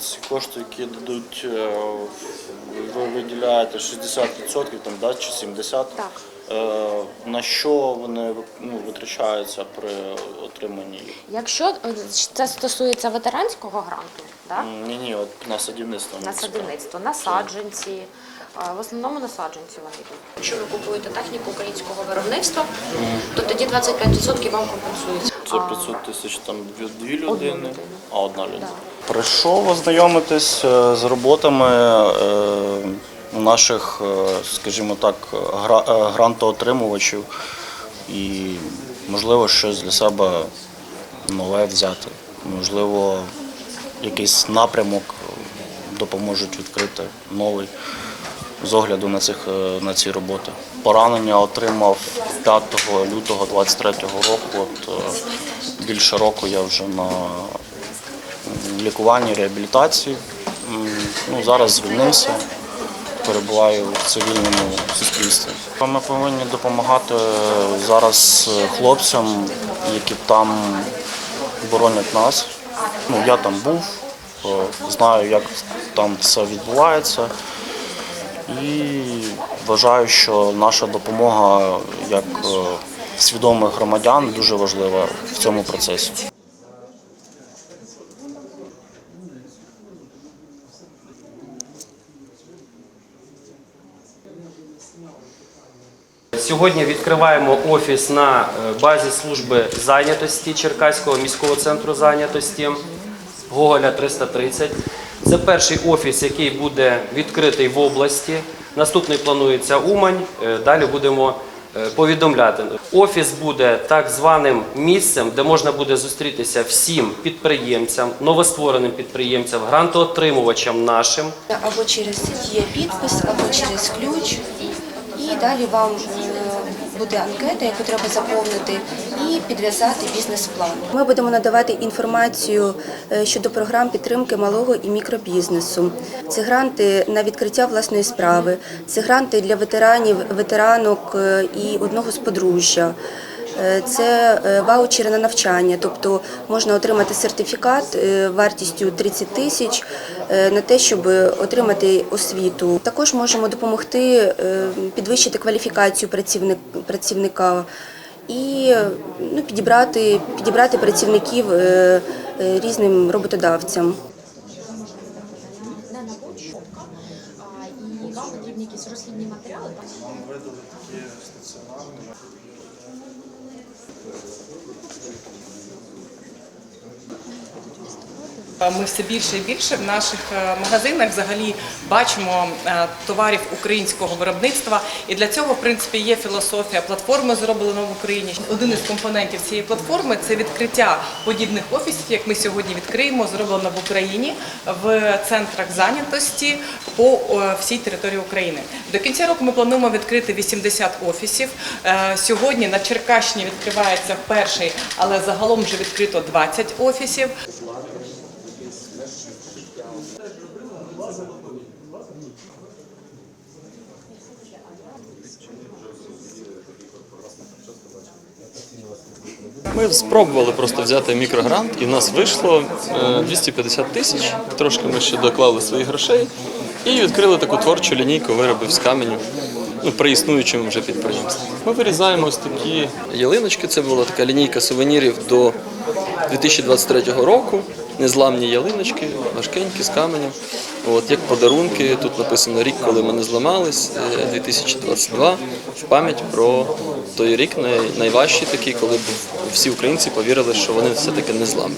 ці кошти, які дадуть, е, ви виділяєте 60% там, да, чи 70%. Так. Е, На що вони ну, витрачаються при отриманні їх? Якщо е, це стосується ветеранського гранту, да? Ні, ні, от на садівництво. на садівництво, на саджанці. В основному на саджанці вони йдуть. Якщо ви купуєте техніку українського виробництва, то тоді 25% вам компенсується. Це 500 тисяч там дві, дві людини, а одна людина. Прийшов ознайомитись е, з роботами е, наших, е, скажімо так, грантоотримувачів. І, можливо, щось для себе нове взяти. Можливо, якийсь напрямок допоможуть відкрити новий з огляду на, цих, е, на ці роботи. Поранення отримав 5 лютого 23 року. От, е, більше року я вже на лікуванні, реабілітації. Ну, зараз звільнився, перебуваю в цивільному суспільстві. Ми повинні допомагати зараз хлопцям, які там боронять нас. Ну, я там був, е, знаю, як там все відбувається. І вважаю, що наша допомога як е, свідомих громадян дуже важлива в цьому процесі. Сьогодні відкриваємо офіс на е, базі служби зайнятості Черкаського міського центру зайнятості Гоголя 330. Це перший офіс, який буде відкритий в області. Наступний планується Умань. Е, Далі будемо е, повідомляти. Офіс буде так званим місцем, де можна буде зустрітися всім підприємцям, новоствореним підприємцям, грантоотримувачам нашим. або через є підпис, або через ключ. І далі вам буде анкета, яку треба заповнити, і підв'язати бізнес-план. Ми будемо надавати інформацію е, щодо програм підтримки малого і мікробізнесу. Це гранти на відкриття власної справи, це гранти для ветеранів, ветеранок е, і одного з подружжя. Е, Це е, ваучери на навчання, тобто можна отримати сертифікат е, вартістю 30 тисяч на те, щоб отримати освіту. Також можемо допомогти підвищити кваліфікацію працівника і ну, підібрати, підібрати працівників різним роботодавцям. І вам потрібні якісь розхідні матеріали. Нам видали такі стаціонарні. Ми все більше і більше в наших е, магазинах взагалі бачимо е, товарів українського виробництва, і для цього, в принципі, є філософія платформи зроблено в Україні. Один із компонентів цієї платформи це відкриття подібних офісів, як ми сьогодні відкриємо, зроблено в Україні в центрах зайнятості по всій території України. До кінця року ми плануємо відкрити 80 офісів. Е, Сьогодні на Черкащині відкривається перший, але загалом вже відкрито 20 офісів. Ми спробували просто взяти мікрогрант, і в нас вийшло е, 250 тисяч. Трошки ми ще доклали своїх грошей і відкрили таку творчу лінійку виробів з каменю. Ну, при існуючому вже підприємстві. Ми вирізаємо ось такі ялиночки. Це була така лінійка сувенірів до 2023 року. Незламні ялиночки, важкенькі з каменем. От як подарунки. Тут написано рік, коли ми не зламались, е, 2022, в пам'ять про той рік най- найважчий такий, коли всі українці повірили, що вони все-таки не зламні.